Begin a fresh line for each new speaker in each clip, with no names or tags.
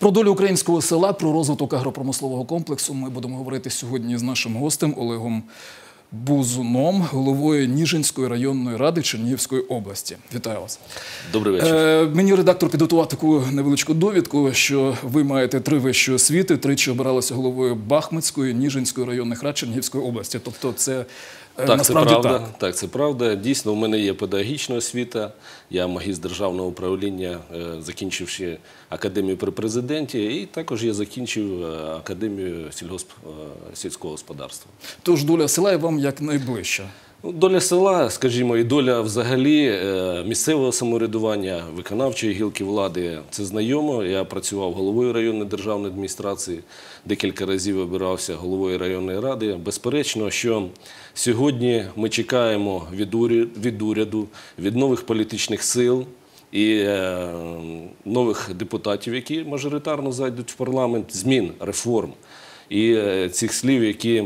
Про долю українського села, про розвиток агропромислового комплексу ми будемо говорити сьогодні з нашим гостем Олегом Бузуном, головою Ніжинської районної ради Чернігівської області. Вітаю вас.
Добрий вечір.
Е, мені редактор підготував таку невеличку довідку, що ви маєте три вищі освіти, тричі обиралися головою Бахмутської, Ніжинської районних рад Чернігівської області. Тобто, це е,
Так, це правда.
так.
Так, це правда. Дійсно, у мене є педагогічна освіта. Я магістр державного управління, е, закінчивши академію при президенті, і також я закінчив е, академію сільгосп... сільського господарства.
Тож доля села і вам як найближча.
Ну, Доля села, скажімо, і доля взагалі е, місцевого самоврядування, виконавчої гілки влади це знайомо. Я працював головою районної державної адміністрації, декілька разів обирався головою районної ради. Безперечно, що сьогодні ми чекаємо від уря- від уряду, від нових політичних сил. І е, нових депутатів, які мажоритарно зайдуть в парламент, змін, реформ. І е, цих слів, які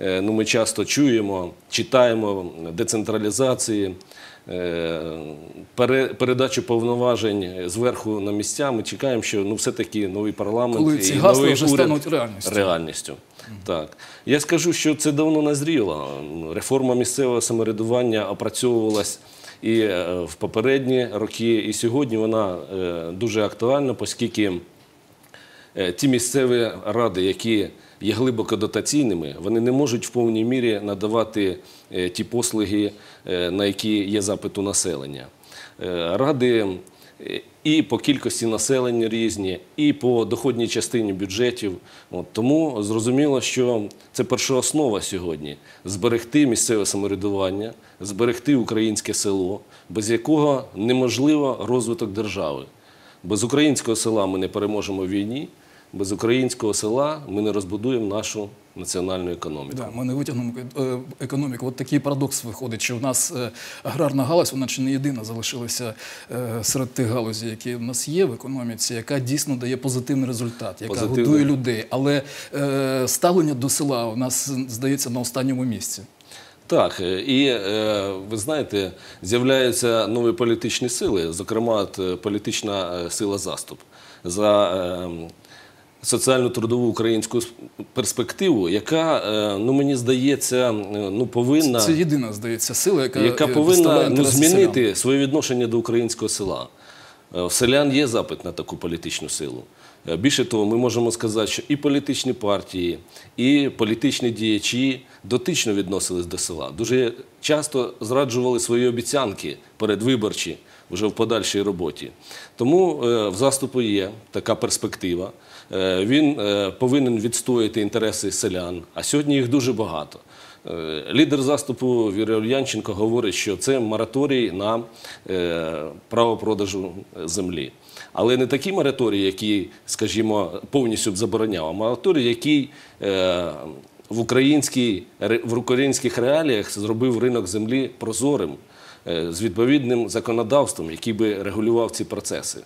е, ну, ми часто чуємо, читаємо, децентралізації, е, передачу повноважень зверху на місця, ми чекаємо, що ну, все-таки новий парламент
Коли ці
і новий
вже
уряд
стануть реальністю.
реальністю. Так. Я скажу, що це давно назріло. Реформа місцевого самоврядування опрацьовувалась і в попередні роки, і сьогодні вона дуже актуальна, оскільки ті місцеві ради, які є глибоко дотаційними, вони не можуть в повній мірі надавати е, ті послуги, е, на які є запит у населення. Е, Ради е, і по кількості населення різні, і по доходній частині бюджетів. От, тому зрозуміло, що це першооснова сьогодні зберегти місцеве самоврядування, зберегти українське село, без якого неможливо розвиток держави. Без українського села ми не переможемо в війні, без українського села ми не розбудуємо нашу національну економіку.
Да, ми не витягнемо е, економіку. От такий парадокс виходить, що в нас е, аграрна галузь, вона чи не єдина залишилася е, серед тих галузей, які в нас є в економіці, яка дійсно дає позитивний результат, яка
Позитивний.
годує людей. Але ставлення до села у нас здається на останньому місці.
Так, і ви знаєте, з'являються нові політичні сили, зокрема, політична сила заступ за е, соціальну трудову українську перспективу, яка, е, ну мені здається, е, ну повинна.
Це єдина, здається, сила, яка,
яка
е,
повинна ну, змінити
селян.
своє відношення до українського села. В селян є запит на таку політичну силу. Більше того, ми можемо сказати, що і політичні партії, і політичні діячі дотично відносились до села. Дуже часто зраджували свої обіцянки передвиборчі вже в подальшій роботі. Тому е, в заступу є така перспектива. Е, Він е, повинен відстояти інтереси селян, а сьогодні їх дуже багато. Лідер заступу Віра Ульянченко говорить, що це мораторій на право продажу землі. Але не такий мораторій, який, скажімо, повністю б забороняв, а мораторій, який в, українській, в українських реаліях зробив ринок землі прозорим, е, з відповідним законодавством, який би регулював ці процеси.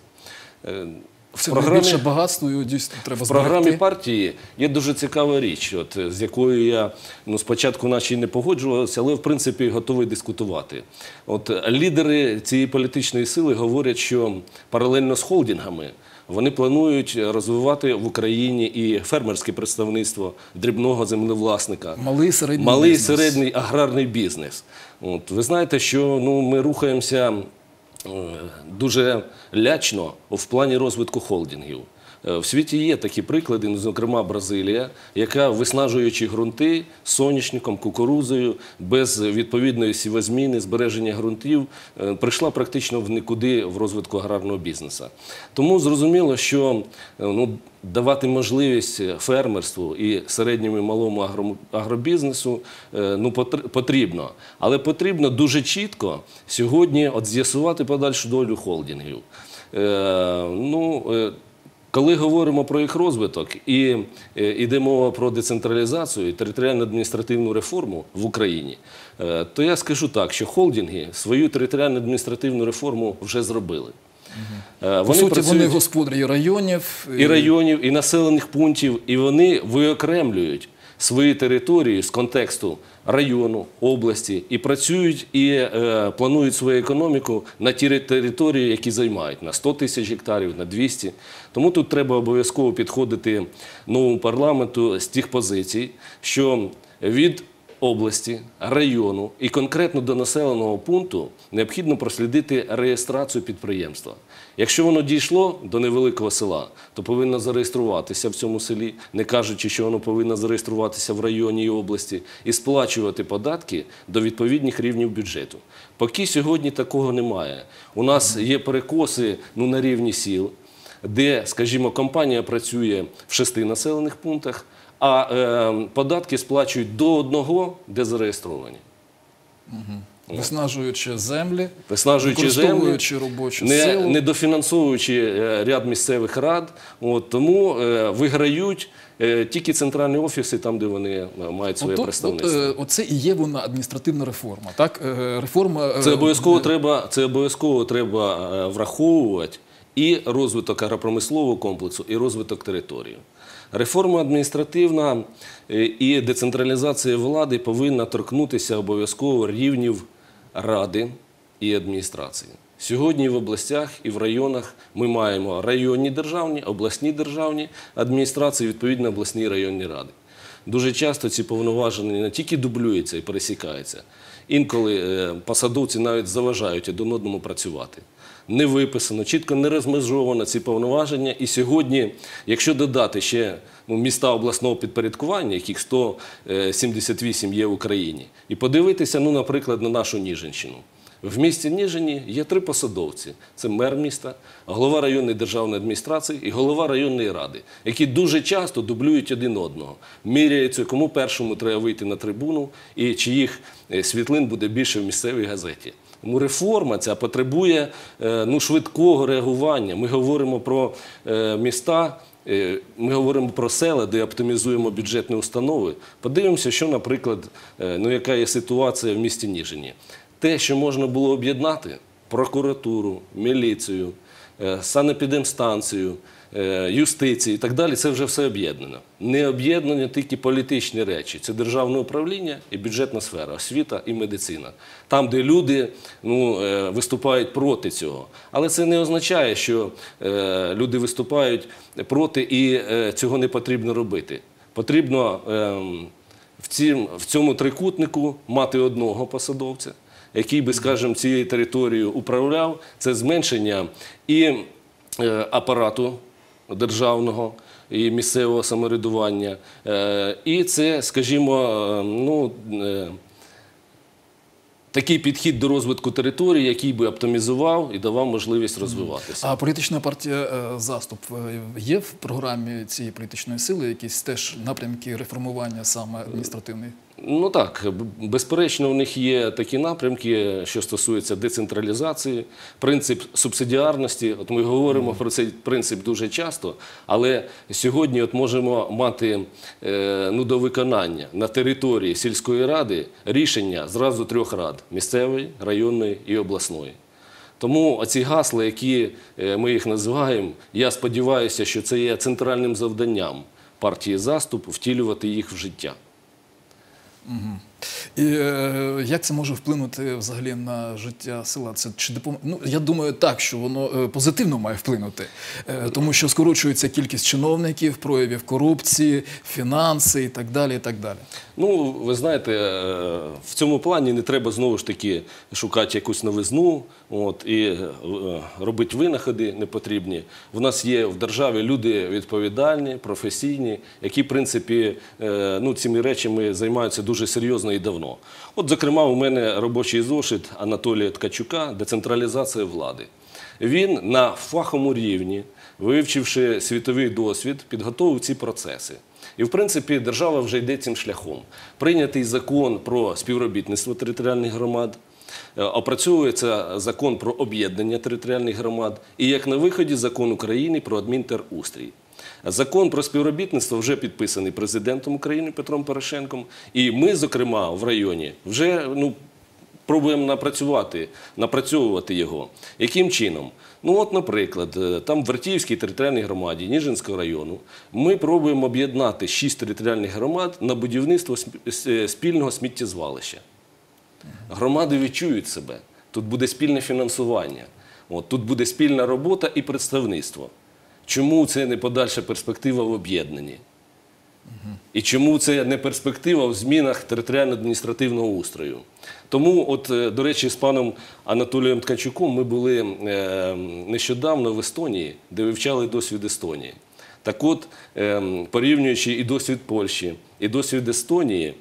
Е,
Це
програмі-
багатство, його дійсно треба
в програмі
зберегти.
партії є дуже цікава річ, от, з якою я ну, спочатку наче не погоджувався, але в принципі готовий дискутувати. От, лідери цієї політичної сили говорять, що паралельно з холдингами вони планують розвивати в Україні і фермерське представництво дрібного землевласника.
Малий середній
Малий
бізнес.
середній аграрний бізнес. От, ви знаєте, що ну, ми рухаємося е, дуже лячно в плані розвитку холдингів. Е, В світі є такі приклади, ну, зокрема Бразилія, яка, виснажуючи ґрунти соняшником, кукурузою, без відповідної сівозміни, збереження ґрунтів, е, прийшла практично в нікуди в розвитку аграрного бізнесу. Тому зрозуміло, що е, ну, давати можливість фермерству і середньому і малому агро- агробізнесу ну, потр- потрібно. Але потрібно дуже чітко сьогодні от з'ясувати подальшу долю холдингів. Е, ну, коли говоримо про їх розвиток і е, йде мова про децентралізацію і територіально-адміністративну реформу в Україні, е, то я скажу так, що холдинги свою територіально-адміністративну реформу вже зробили. Е,
По суті, вони господарі районів.
і районів, і населених пунктів, і вони виокремлюють свої території з контексту району, області і працюють і е, планують свою економіку на ті території, які займають на 100 тисяч гектарів, на 200. Тому тут треба обов'язково підходити новому парламенту з тих позицій, що від області, району і конкретно до населеного пункту необхідно прослідити реєстрацію підприємства. Якщо воно дійшло до невеликого села, то повинно зареєструватися в цьому селі, не кажучи, що воно повинно зареєструватися в районі і області, і сплачувати податки до відповідних рівнів бюджету. Поки сьогодні такого немає. У нас є перекоси ну, на рівні сіл, де, скажімо, компанія працює в шести населених пунктах, а е, податки сплачують до одного, де зареєстровані.
Виснажуючи землі,
Виснажуючи
використовуючи робочу
не,
силу.
не дофінансовуючи е, ряд місцевих рад, от, тому е, виграють е, тільки центральні офіси, там, де вони мають своє
От,
представництво.
оце і є вона адміністративна реформа. Так, реформа
Це обов'язково треба, це обов'язково треба враховувати і розвиток агропромислового комплексу, і розвиток території. Реформа адміністративна і децентралізація влади повинна торкнутися обов'язково рівнів ради і адміністрації. Сьогодні в областях і в районах ми маємо районні державні, обласні державні адміністрації, відповідно обласні районні ради. Дуже часто ці повноваження не тільки дублюються і пересікаються, інколи е, посадовці навіть заважають один одному працювати. Не виписано, чітко не розмежовано ці повноваження. І сьогодні, якщо додати ще ну, міста обласного підпорядкування, яких 178 є в Україні, і подивитися, ну, наприклад, на нашу Ніжинщину. В місті Ніжині є три посадовці: це мер міста, голова районної державної адміністрації і голова районної ради, які дуже часто дублюють один одного, міряються, кому першому треба вийти на трибуну і чиїх е, світлин буде більше в місцевій газеті. Тому реформа ця потребує е, ну, швидкого реагування. Ми говоримо про е, міста. Е, Ми говоримо про села, де оптимізуємо бюджетні установи. Подивимося, що, наприклад, ну, яка є ситуація в місті Ніжині. Те, що можна було об'єднати прокуратуру, міліцію, санепідемстанцію, е, юстицію і так далі, це вже все об'єднано. Не об'єднані тільки політичні речі. Це державне управління і бюджетна сфера, освіта і медицина. Там, де люди ну, е, виступають проти цього. Але це не означає, що е, люди виступають проти і е, цього не потрібно робити. Потрібно ем, в цьому трикутнику мати одного посадовця, який би, скажімо, цією територією управляв. Це зменшення і е, апарату державного і місцевого самоврядування. Е, і це, скажімо, е, ну. Такий підхід до розвитку території, який би оптимізував і давав можливість розвиватися.
А політична партія заступ є в програмі цієї політичної сили якісь теж напрямки реформування саме адміністративної?
Ну так, безперечно, у них є такі напрямки, що стосуються децентралізації, принцип субсидіарності. От ми говоримо про цей принцип дуже часто, але сьогодні от можемо мати е, ну, до виконання на території сільської ради рішення зразу трьох рад місцевої, районної і обласної. Тому ці гасла, які е, ми їх називаємо, я сподіваюся, що це є центральним завданням партії заступ втілювати їх в життя. Mm-hmm.
І е, як це може вплинути взагалі на життя села? Це чи допом... ну, я думаю, так, що воно е, позитивно має вплинути, е, тому що скорочується кількість чиновників, проявів корупції, фінанси і так далі. І так далі.
Ну, ви знаєте, в цьому плані не треба знову ж таки шукати якусь новизну от, і робити винаходи непотрібні. В нас є в державі люди відповідальні, професійні, які, в принципі, ну, цими речами займаються дуже серйозно і давно. От, зокрема, у мене робочий зошит Анатолія Ткачука «Децентралізація влади». Він на фаховому рівні, вивчивши світовий досвід, підготовив ці процеси. І, в принципі, держава вже йде цим шляхом. Прийнятий закон про співробітництво територіальних громад, е, опрацьовується закон про об'єднання територіальних громад, і як на виході закон України про адмінтерустрій. Закон про співробітництво вже підписаний президентом України Петром Порошенком. І ми, зокрема, в районі вже ну, пробуємо напрацювати, напрацьовувати його. Яким чином? Ну, от, наприклад, е, там в Вертіївській територіальній громаді Ніжинського району ми пробуємо об'єднати шість територіальних громад на будівництво е, спільного сміттєзвалища. Громади відчують себе. Тут буде спільне фінансування, от, тут буде спільна робота і представництво. Чому це не подальша перспектива в об'єднанні? І чому це не перспектива в змінах територіально-адміністративного устрою? Тому, от, е, до речі, з паном Анатолієм Ткачуком ми були е, нещодавно в Естонії, де вивчали досвід Естонії. Так от, е, порівнюючи і досвід Польщі, і досвід Естонії,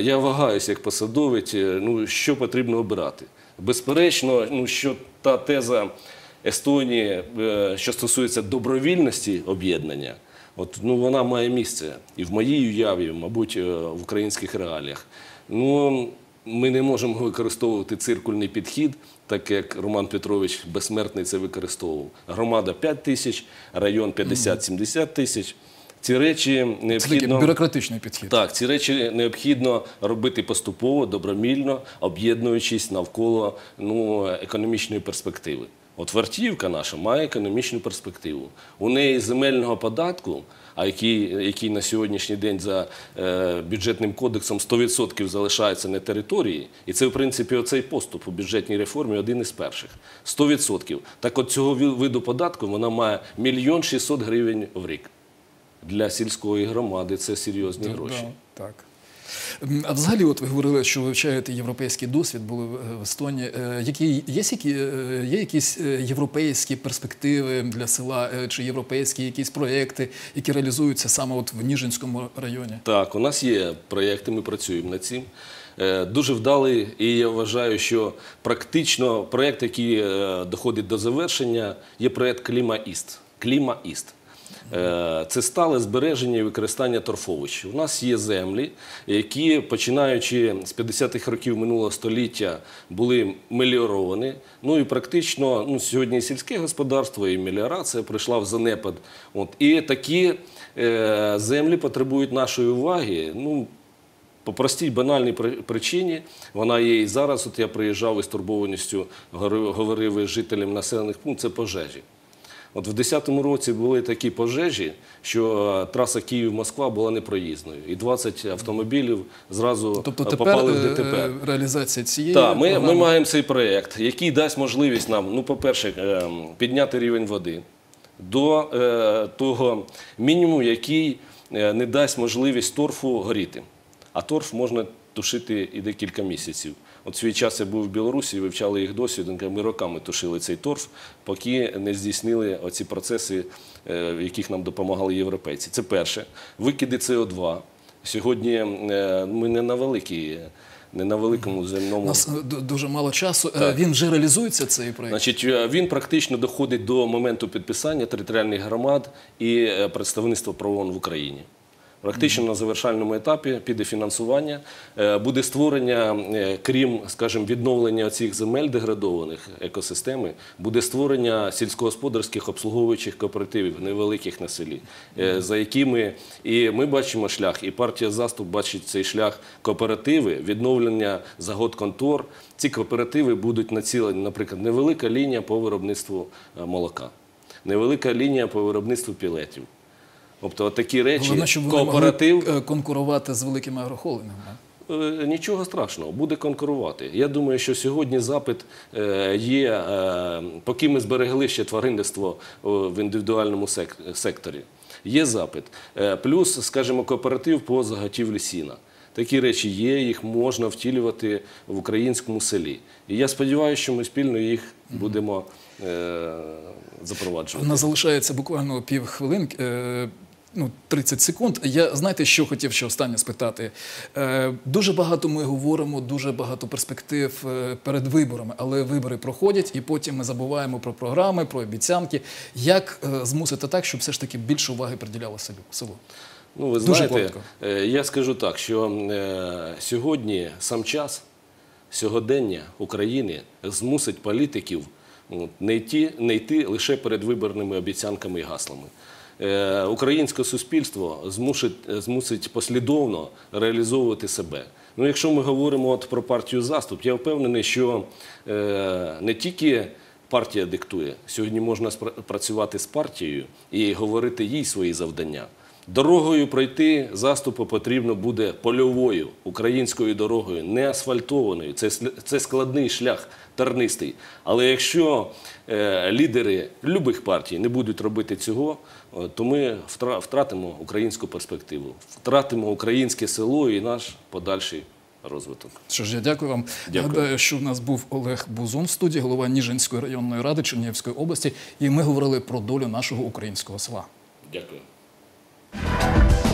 я вагаюся як посадовець, ну, що потрібно обирати. Безперечно, ну, що та теза Естонії, е, що стосується добровільності об'єднання, От, ну, вона має місце і в моїй уяві, мабуть, е, в українських реаліях. Ну, ми не можемо використовувати циркульний підхід, так як Роман Петрович безсмертний це використовував. Громада 5 тисяч, район 50-70 тисяч. Ці речі
Це такий бюрократичний підхід.
Так, ці речі необхідно робити поступово, добромільно, об'єднуючись навколо ну, економічної перспективи. От Вартіївка наша має економічну перспективу. У неї земельного податку, а який, який на сьогоднішній день за е, бюджетним кодексом 100% залишається на території, і це, в принципі, оцей поступ у бюджетній реформі один із перших. 100%. Так от цього виду податку вона має мільйон 600 гривень в рік. Для сільської громади це серйозні гроші.
Так. А взагалі, от ви говорили, що вивчаєте європейський досвід, були в в Естонії. Е, Які, є, е, є якісь е, європейські перспективи для села е, чи європейські якісь проекти, які реалізуються саме от в Ніжинському районі?
Так, у нас є проєкти, ми працюємо над цим. Е, Дуже вдалий, і я вважаю, що практично проєкт, який е, доходить до завершення, є проєкт Кліма Іст. Кліма Іст. Е, Це стале збереження і використання торфовищ. У нас є землі, які, починаючи з 50-х років минулого століття, були меліоровані. Ну і практично ну, сьогодні сільське господарство, і меліорація прийшла в занепад. От, і такі е, землі потребують нашої уваги. Ну, по простій банальній при- причині вона є і зараз. От я приїжджав із турбованістю, говорив із жителям населених пунктів, це пожежі. От в 2010 році були такі пожежі, що е, траса Київ-Москва була непроїзною, і 20 автомобілів зразу
Тобто
е,
тепер
попали в
е,
ДТП.
реалізація цієї
Так, ми, ми маємо цей проєкт, який дасть можливість нам, ну, по-перше, е, підняти рівень води до е, того мінімуму, який не дасть можливість торфу горіти. А торф можна тушити і декілька місяців. От свій час я був в Білорусі, вивчали їх досвід, ми роками тушили цей торф, поки не здійснили оці процеси, е, в яких нам допомагали європейці. Це перше. Викиди СО2. Сьогодні е, ми не на великій, не на великому
У
земному.
нас е, дуже мало часу. Е, Він вже реалізується цей проєкт?
Значить, він практично доходить до моменту підписання територіальних громад і представництва ПРООН в Україні. Практично на завершальному етапі піде фінансування, Е, буде створення, е, крім, скажімо, відновлення цих земель деградованих екосистеми, буде створення сільськогосподарських обслуговуючих кооперативів невеликих на селі, е, за якими і ми бачимо шлях, і партія заступ бачить цей шлях кооперативи, відновлення загод контор. Ці кооперативи будуть націлені, наприклад, невелика лінія по виробництву молока, невелика лінія по виробництву пілетів. Тобто такі речі,
Головне, щоб вони
кооператив.
могли е, конкурувати з великими агрохолдингами.
Е, Нічого страшного, буде конкурувати. Я думаю, що сьогодні запит е, є, поки ми зберегли ще тваринництво в індивідуальному секторі. Є запит. Плюс, скажімо, кооператив по заготівлі сіна. Такі речі є, їх можна втілювати в українському селі. І я сподіваюся, що ми спільно їх будемо е,
У
запроваджувати.
нас залишається буквально півхвилинки. е, Ну, 30 секунд. Я знаєте, що хотів ще останнє спитати. Е, дуже багато ми говоримо, дуже багато перспектив е, перед виборами, але вибори проходять, і потім ми забуваємо про програми, про обіцянки. Як е, змусити так, щоб все ж таки більше уваги приділяло селю селу?
Ну, ви
Дуже
знаєте,
коротко.
е, я скажу так, що е, сьогодні сам час, сьогодення України змусить політиків не йти, не йти лише перед виборними обіцянками і гаслами. Е, Українське суспільство змусить, змусить послідовно реалізовувати себе. Ну, якщо ми говоримо от про партію заступ, я впевнений, що е, не тільки партія диктує, сьогодні можна працювати з партією і говорити їй свої завдання. Дорогою пройти заступу потрібно буде польовою українською дорогою, не асфальтованою. Це, це складний шлях, тернистий. Але якщо е, лідери любих партій не будуть робити цього, е, то ми втра- втратимо українську перспективу, втратимо українське село і наш подальший розвиток.
Що ж, я дякую вам.
Дякую.
Нагадаю, що в нас був Олег Бузун в студії, голова Ніжинської районної ради Чернігівської області, і ми говорили про долю нашого українського села.
Дякую. Thank you.